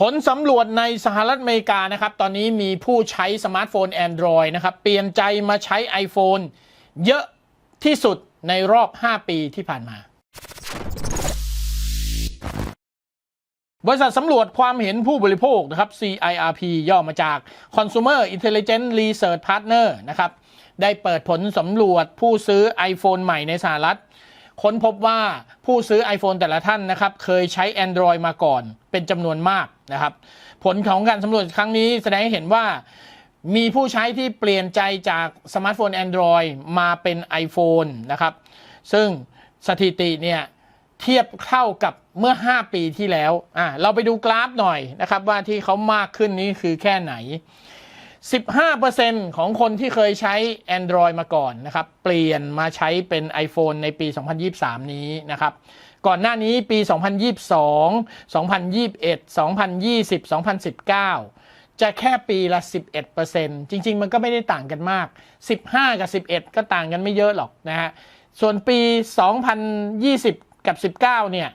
ผลสำรวจในสหรัฐอเมริกานะครับ ตอนนี้มีผู้ใช้สมาร์ทโฟน Android นะครับ เปลี่ยนใจมาใช้ iPhone เยอะที่สุดในรอบ 5 ปีที่ผ่านมา บริษัทสำรวจความเห็นผู้บริโภคนะครับ CIRP ย่อมาจาก Consumer Intelligence Research Partner นะครับ ได้เปิดผลสำรวจผู้ซื้อ iPhone ใหม่ในสหรัฐ ค้นพบว่าผู้ซื้อ iPhone แต่ละท่านนะครับ เคยใช้ Android มาก่อนเป็นจำนวนมากนะครับ ผลของการสำรวจครั้งนี้แสดงให้เห็นว่ามีผู้ใช้ที่เปลี่ยนใจจากสมาร์ทโฟน Android มาเป็น iPhone นะครับ ซึ่งสถิติเนี่ยเทียบเท่ากับเมื่อ 5 ปีที่แล้วอะเราไปดูกราฟหน่อยนะครับว่าที่เขามากขึ้นนี้คือแค่ไหน 15%ของคนที่เคยใช้ Android มาก่อนนะครับเปลี่ยนมาใช้เป็น iPhone ในปี 2023 นี้นะครับก่อนหน้านี้ปี 2022 2021 2020 2019 จะแค่ปีละ 11%จริง ๆ มันก็ไม่ได้ต่างกันมาก 15 กับ 11 ก็ต่างกันไม่เยอะหรอกนะฮะส่วนปี 2020 กับ 19 เนี่ย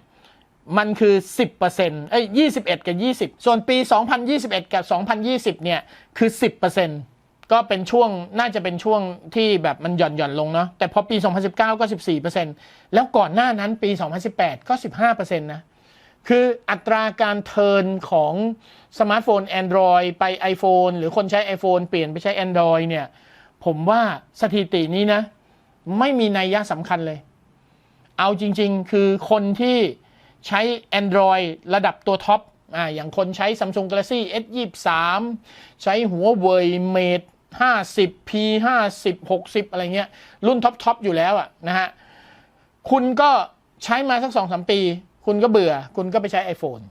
มันคือ 10%เอ้ย21 กับ 20 ส่วนปี 2021 กับ 2020 เนี่ยคือ 10%ก็เป็นช่วงน่าจะเป็นช่วงที่แบบมันหย่อนหย่อนลงเนาะแต่พอปี 2019 ก็ 14%แล้วก่อนหน้านั้นปี 2018 ก็ 15%นะคืออัตราการเทิร์นของสมาร์ทโฟน Android ไป iPhone หรือคนใช้ iPhone เปลี่ยนไปใช้ Android เนี่ยผมว่าสถิตินี้นะ ไม่มีนัยยะสำคัญเลย เอาจริง ๆ คือคนที่ ใช้ Android ระดับตัวท็อปอ่าอย่างคนใช้ Samsung Galaxy S23 ใช้หัวเว่ย Mate 50 P 50 60 อะไรเงี้ย รุ่นท็อปทอปอยู่แล้วอะนะฮะ คุณก็ใช้มาสักสองสามปี คุณก็เบื่อ คุณก็ไปใช้ iPhone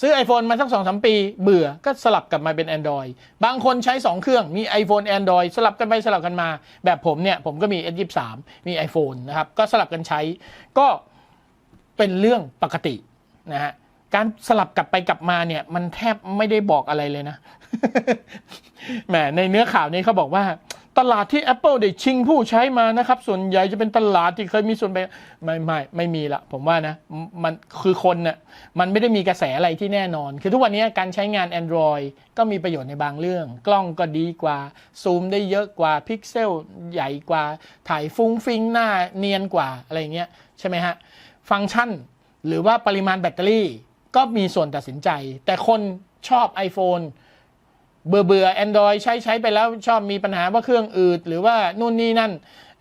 ซื้อ iPhone มาสักสองสามปี เบื่อก็สลับกลับมาเป็น Android บางคนใช้ 2 เครื่องมี iPhone Android สลับกันไปสลับกันมา แบบผมเนี่ย ผมก็มี S23 มี iPhone นะครับ ก็สลับกันใช้ก็ เป็นเรื่องปกตินะฮะการสลับกลับไปกลับมาเนี่ย มันแทบไม่ได้บอกอะไรเลยนะแหมในเนื้อข่าวนี้เขาบอกว่า ตลาดที่ Apple ได้ชิงผู้ใช้มานะครับ ส่วนใหญ่จะเป็นตลาดที่เคยมีส่วนไปไม่ไม่ไม่มีละผมว่านะ มันคือคนน่ะมันไม่ได้มีกระแสอะไรที่แน่นอน คือทุกวันนี้การใช้งาน Android ก็มีประโยชน์ในบางเรื่อง กล้องก็ดีกว่า ซูมได้เยอะกว่าพิกเซลใหญ่กว่า ถ่ายฟุ้งฟิ้งหน้าเนียนกว่าอะไรเงี้ยใช่ไหมฮะ ฟังก์ชัน หรือว่าปริมาณแบตเตอรี่ ก็มีส่วนตัดสินใจ แต่คนชอบ iPhone เบื่อเบื่อ Android ใช้ใช้ไปแล้วชอบมีปัญหาว่าเครื่องอืดหรือว่านู่นนี่นั่น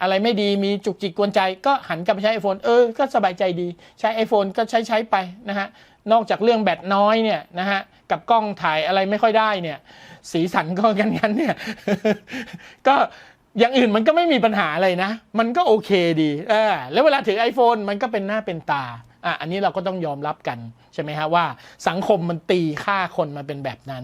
อะไรไม่ดีมีจุกจิกกวนใจ ก็หันกลับไปใช้ iPhone เออ ก็สบายใจดี ใช้ iPhone ก็ใช้ใช้ไปนะฮะ นอกจากเรื่องแบตน้อยเนี่ยนะฮะ กับกล้องถ่ายอะไรไม่ค่อยได้เนี่ย สีสันก็กันกันเนี่ย ก็ อย่างอื่นมันก็ไม่มีปัญหาอะไรนะ มันก็โอเคดีเออแล้วเวลาถือ iPhone มันก็เป็นหน้าเป็นตาอะอันนี้เราก็ต้องยอมรับกันใช่ไหมฮะว่าสังคมมันตีค่าคนมาเป็นแบบนั้น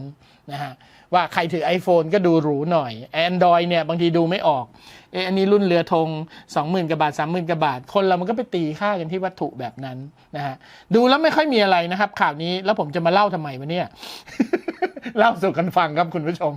นะฮะว่าใครถือ iPhone ก็ดูหรูหน่อย Android เนี่ยบางทีดูไม่ออกเอออันนี้รุ่นเรือธง20,000กว่าบาท 30,000กว่าบาท คนเรามันก็ไปตีค่ากันที่วัตถุแบบนั้นนะฮะดูแล้วไม่ค่อยมีอะไรนะครับ ข่าวนี้แล้วผมจะมาเล่าทำไมวะเนี่ย เล่าสู่กันฟังครับคุณผู้ชม